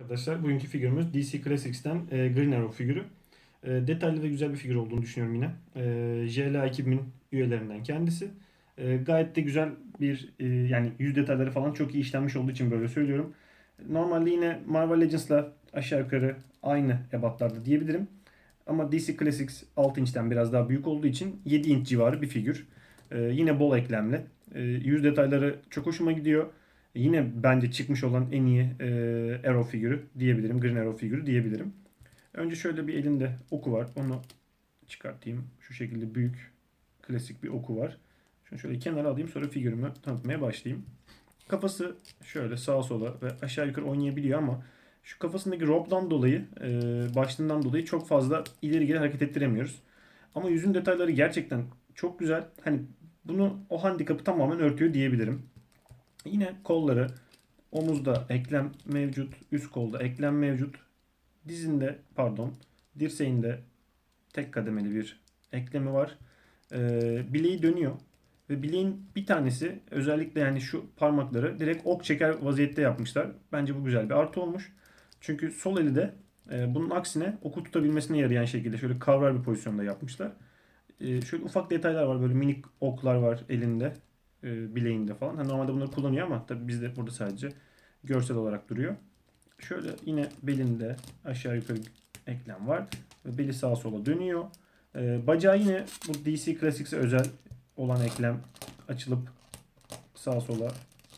Arkadaşlar bugünkü figürümüz DC Classics'ten e, Green Arrow figürü. E, detaylı ve güzel bir figür olduğunu düşünüyorum yine. E, JLA 2000 üyelerinden kendisi. E, gayet de güzel bir e, yani yüz detayları falan çok iyi işlenmiş olduğu için böyle söylüyorum. Normalde yine Marvel Legends'la aşağı yukarı aynı ebatlarda diyebilirim. Ama DC Classics 6 inçten biraz daha büyük olduğu için 7 inç civarı bir figür. E, yine bol eklemli. E, yüz detayları çok hoşuma gidiyor. Yine bence çıkmış olan en iyi e, Arrow figürü diyebilirim. Green Arrow figürü diyebilirim. Önce şöyle bir elinde oku var. Onu çıkartayım. Şu şekilde büyük klasik bir oku var. Şunu şöyle kenara alayım sonra figürümü tanıtmaya başlayayım. Kafası şöyle sağa sola ve aşağı yukarı oynayabiliyor ama şu kafasındaki robdan dolayı, e, başlığından dolayı çok fazla ileri geri hareket ettiremiyoruz. Ama yüzün detayları gerçekten çok güzel. Hani bunu o handikapı tamamen örtüyor diyebilirim. Yine kolları omuzda eklem mevcut, üst kolda eklem mevcut. Dizinde pardon, dirseğinde tek kademeli bir eklemi var. Ee, bileği dönüyor ve bileğin bir tanesi özellikle yani şu parmakları direkt ok çeker vaziyette yapmışlar. Bence bu güzel bir artı olmuş. Çünkü sol eli de e, bunun aksine oku tutabilmesine yarayan şekilde şöyle kavrar bir pozisyonda yapmışlar. E, şöyle ufak detaylar var böyle minik oklar var elinde e, bileğinde falan. Hani normalde bunları kullanıyor ama tabii bizde burada sadece görsel olarak duruyor. Şöyle yine belinde aşağı yukarı eklem var. Beli sağa sola dönüyor. E, bacağı yine bu DC Classics'e özel olan eklem açılıp sağa sola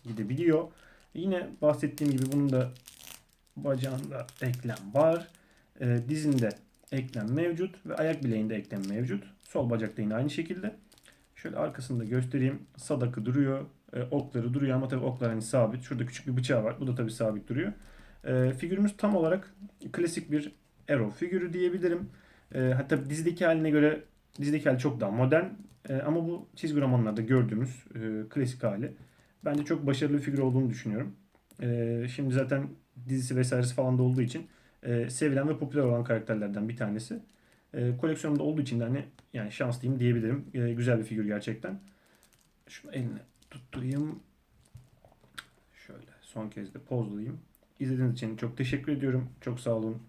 gidebiliyor. Yine bahsettiğim gibi bunun da bacağında eklem var. E, dizinde eklem mevcut ve ayak bileğinde eklem mevcut. Sol bacakta yine aynı şekilde. Şöyle arkasında göstereyim. Sadakı duruyor. E, okları duruyor ama tabii oklar hani sabit. Şurada küçük bir bıçağı var. Bu da tabii sabit duruyor. E, figürümüz tam olarak klasik bir Arrow figürü diyebilirim. E, hatta dizdeki haline göre dizdeki hali çok daha modern. E, ama bu çizgi romanlarda gördüğümüz e, klasik hali. Bence çok başarılı bir figür olduğunu düşünüyorum. E, şimdi zaten dizisi vesairesi falan da olduğu için e, sevilen ve popüler olan karakterlerden bir tanesi. E, koleksiyonumda olduğu için de hani yani şanslıyım diyebilirim. E, güzel bir figür gerçekten. Şunu eline tutturayım. Şöyle son kez de pozlayayım. İzlediğiniz için çok teşekkür ediyorum. Çok sağ olun.